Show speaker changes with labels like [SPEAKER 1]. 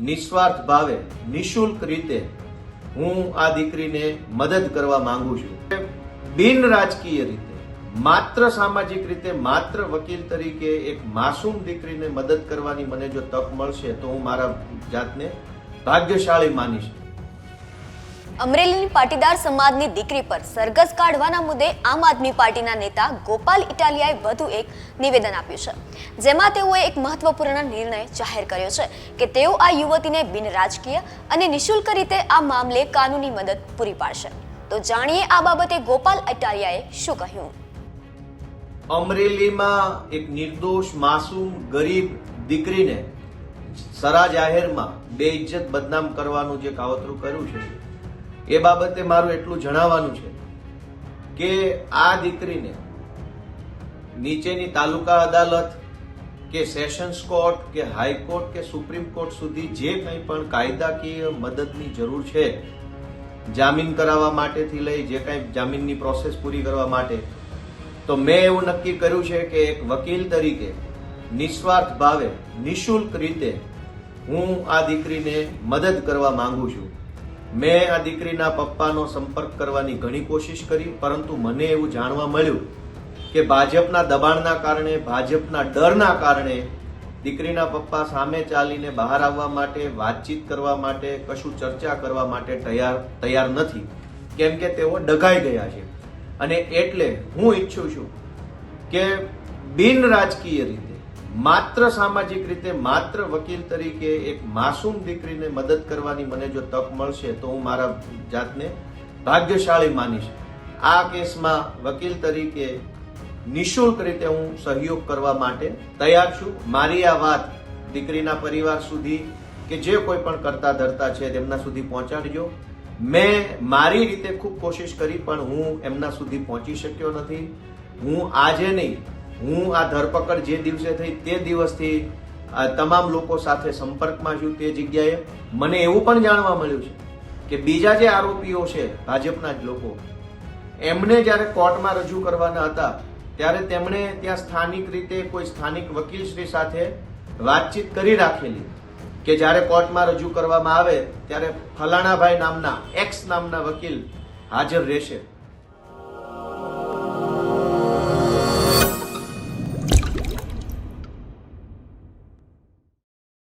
[SPEAKER 1] નિસ્વાર્થ ભાવે, નિશુલ્ક રીતે હું આ દીકરીને મદદ કરવા માંગુ છું. બિન રાજકીય રીતે, માત્ર સામાજિક રીતે, માત્ર વકીલ તરીકે એક માસૂમ દીકરીને મદદ કરવાની મને જો તક મળશે, તો હું મારા જાતને ભાગ્યશાળી માનીશ.
[SPEAKER 2] અમરેલીની પાટીદાર સમાજની દીકરી પર સરઘસ કાઢવાના મુદ્દે આમ આદમી પાર્ટીના નેતા ગોપાલ ઇટાલિયાએ વધુ એક નિવેદન આપ્યું છે. જેમાં તેઓએ એક મહત્વપૂર્ણ નિર્ણય જાહેર કર્યો છે કે તેઓ આ યુવતીને બિન રાજકીય અને નિઃશુલ્ક રીતે આ મામલે કાનૂની મદદ પૂરી પાડશે. તો જાણીએ આ બાબતે ગોપાલ ઇટાલિયાએ શું કહ્યું?
[SPEAKER 1] અમરેલીમાં એક નિર્દોષ, માસૂમ, ગરીબ દીકરીને સરા જાહેરમાં બે ઇજ્જત બદનામ કરવાનું જે કાવતરું કર્યું છે એ બાબતે મારું એટલું જણાવવાનું છે કે આ દીકરીને નીચેની તાલુકા અદાલત કે સેશન્સ કોર્ટ કે હાઈકોર્ટ કે સુપ્રીમ કોર્ટ સુધી જે કંઈ પણ કાયદાકીય મદદની જરૂર છે, જામીન કરાવવા માટેથી લઈ, જે કાંઈ જામીનની પ્રોસેસ પૂરી કરવા માટે, તો મેં એવું નક્કી કર્યું છે કે એક વકીલ તરીકે નિસ્વાર્થ ભાવે, નિઃશુલ્ક રીતે હું આ દીકરીને મદદ કરવા માંગુ છું. મેં આ દીકરીના પપ્પાનો સંપર્ક કરવાની ઘણી કોશિશ કરી, પરંતુ મને એવું જાણવા મળ્યું કે ભાજપના દબાણના કારણે, ભાજપના ડરના કારણે દીકરીના પપ્પા સામે ચાલીને બહાર આવવા માટે, વાતચીત કરવા માટે, કશું ચર્ચા કરવા માટે તૈયાર તૈયાર નથી. કેમ કે તેઓ ડઘાઈ ગયા છે. અને એટલે હું ઈચ્છું છું કે બિન રાજકીય રીતે માત્ર સામાજિક રીતે માત્ર વકીલ તરીકે એક માસૂમ દીકરીને મદદ કરવાની મને જો તક મળશે, તો હું મારા જાતને ભાગ્યશાળી માનીશ. આ કેસમાં વકીલ તરીકે નિઃશુલ્ક રીતે હું સહયોગ કરવા માટે તૈયાર છું. મારી આ વાત દીકરીના પરિવાર સુધી કે જે કોઈ પણ કરતા ધરતા છે તેમના સુધી પહોંચાડજો. મેં મારી રીતે ખૂબ કોશિશ કરી, પણ હું એમના સુધી પહોંચી શક્યો નથી. હું આજે નહીં હું આ ધરપકડ જે દિવસે થઈ તે દિવસથી તમામ લોકો સાથે સંપર્કમાં છું તે જગ્યાએ. મને એવું પણ જાણવા મળ્યું છે કે બીજા જે આરોપીઓ છે, ભાજપના જ લોકો, એમને જ્યારે કોર્ટમાં રજૂ કરવાના હતા, ત્યારે તેમણે ત્યાં સ્થાનિક રીતે કોઈ સ્થાનિક વકીલશ્રી સાથે વાતચીત કરી રાખેલી કે જ્યારે કોર્ટમાં રજૂ કરવામાં આવે, ત્યારે ફલાણાભાઈ નામના એક્સ નામના વકીલ હાજર રહેશે.